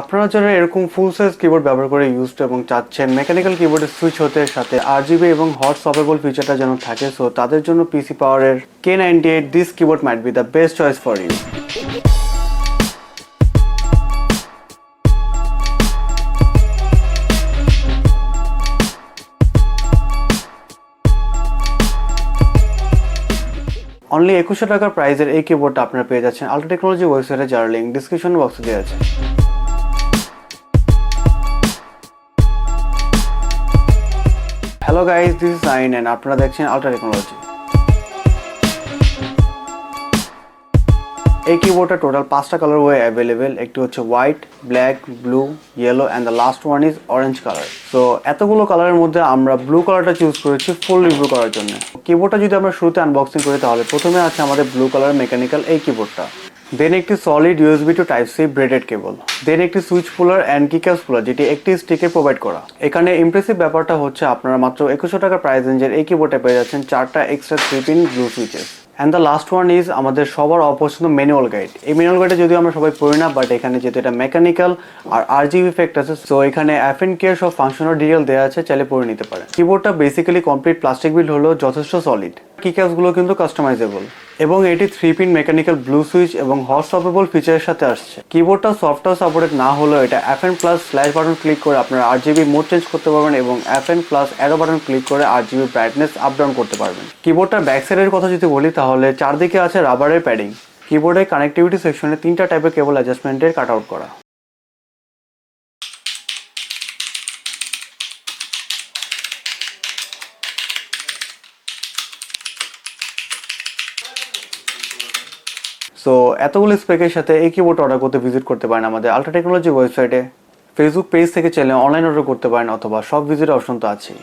আপনারা যারা এরকম ফুল সাইজ কিবোর্ড ব্যবহার করে ইউজড এবং চাচ্ছেন মেকানিক্যাল কিবোর্ডের সুইচ হতে সাথে আর জিবি এবং হট সপেবল ফিচারটা যেন থাকে সো তাদের জন্য পিসি পাওয়ারের K ninety eight this keyboard might be the best choice for you only একুশশো টাকার প্রাইজের এই কিবোর্ডটা আপনারা পেয়ে যাচ্ছেন। আলট্রা টেকনোলজি ওয়েবসাইটে যার লিঙ্ক ডিসক্রিপশন বক্সে দেওয়া আছে। হ্যালো গাইস দিস ইজ আইন অ্যান্ড আপনারা দেখছেন আলট্রা টেকনোলজি এই কিবোর্ডটা টোটাল পাঁচটা কালার ওয়ে অ্যাভেলেবেল একটি হচ্ছে white black blue yellow and the last one is orange colour so এতগুলো কালারের মধ্যে আমরা ব্লু কালারটা চুজ করেছি ফুল রিভিউ করার জন্য। কিবোর্ডটা যদি আমরা শুরুতে আনবক্সিং করি, তাহলে প্রথমে আছে আমাদের ব্লু কালার মেকানিক্যাল এই কিবোর্ডটা দেন একটি solid USB to type C braided cable then একটি সুইচ পুলার অ্যান্ড কিকাস পুলার যেটি একটি স্টিকে প্রোভাইড করা। এখানে ইমপ্রেসিভ ব্যাপারটা হচ্ছে আপনারা মাত্র একুশশো টাকা প্রাইস রেঞ্জের এই কিবোর্ডে পেয়ে যাচ্ছেন চারটা extra three pin blue switches and the last one is আমাদের সবার অপছন্দ ম্যানুয়াল গাইড এই ম্যানুয়াল গাইডে যদিও আমরা সবাই পড়ি না বাট এখানে যেহেতু এটা মেকানিক্যাল আর আর ইফেক্ট আছে সো এখানে এফ এন কেয়ার সব ফাংশনাল ডিটেল দেওয়া আছে, চাইলে পড়ে নিতে পারেন। কিবোর্ডটা বেসিক্যালি কমপ্লিট প্লাস্টিক বিল্ড হলেও যথেষ্ট সলিড কিক্যাপসগুলো কিন্তু কাস্টমাইজেবল এবং এটি three pin mechanical blue switch এবং হট সপেবল ফিচারের সাথে আসছে। কিবোর্ডটা সফটওয়্যার সাপোর্টেড না হলেও এটা F N plus flash button click করে আপনারা R G B mode change করতে পারবেন এবং F N plus arrow button click করে R GB brightness up down করতে পারবেন। কিবোর্ডটার ব্যাক সাইডের কথা যদি বলি তাহলে চারদিকে আছে রাবারের প্যাডিং কিবোর্ডের কানেক্টিভিটি সেকশনে তিনটা টাইপের কেবল অ্যাডজাস্টমেন্টের কাট আউট করা। সো এতগুলো স্পেকের সাথে এই কিবোর্ড অর্ডার করতে ভিজিট করতে পারেন আমাদের আলট্রা টেকনোলজি ওয়েবসাইটে ফেসবুক পেজ থেকে চাইলে অনলাইন অর্ডার করতে পারেন অথবা সব ভিজিট অপশন তো আছেই।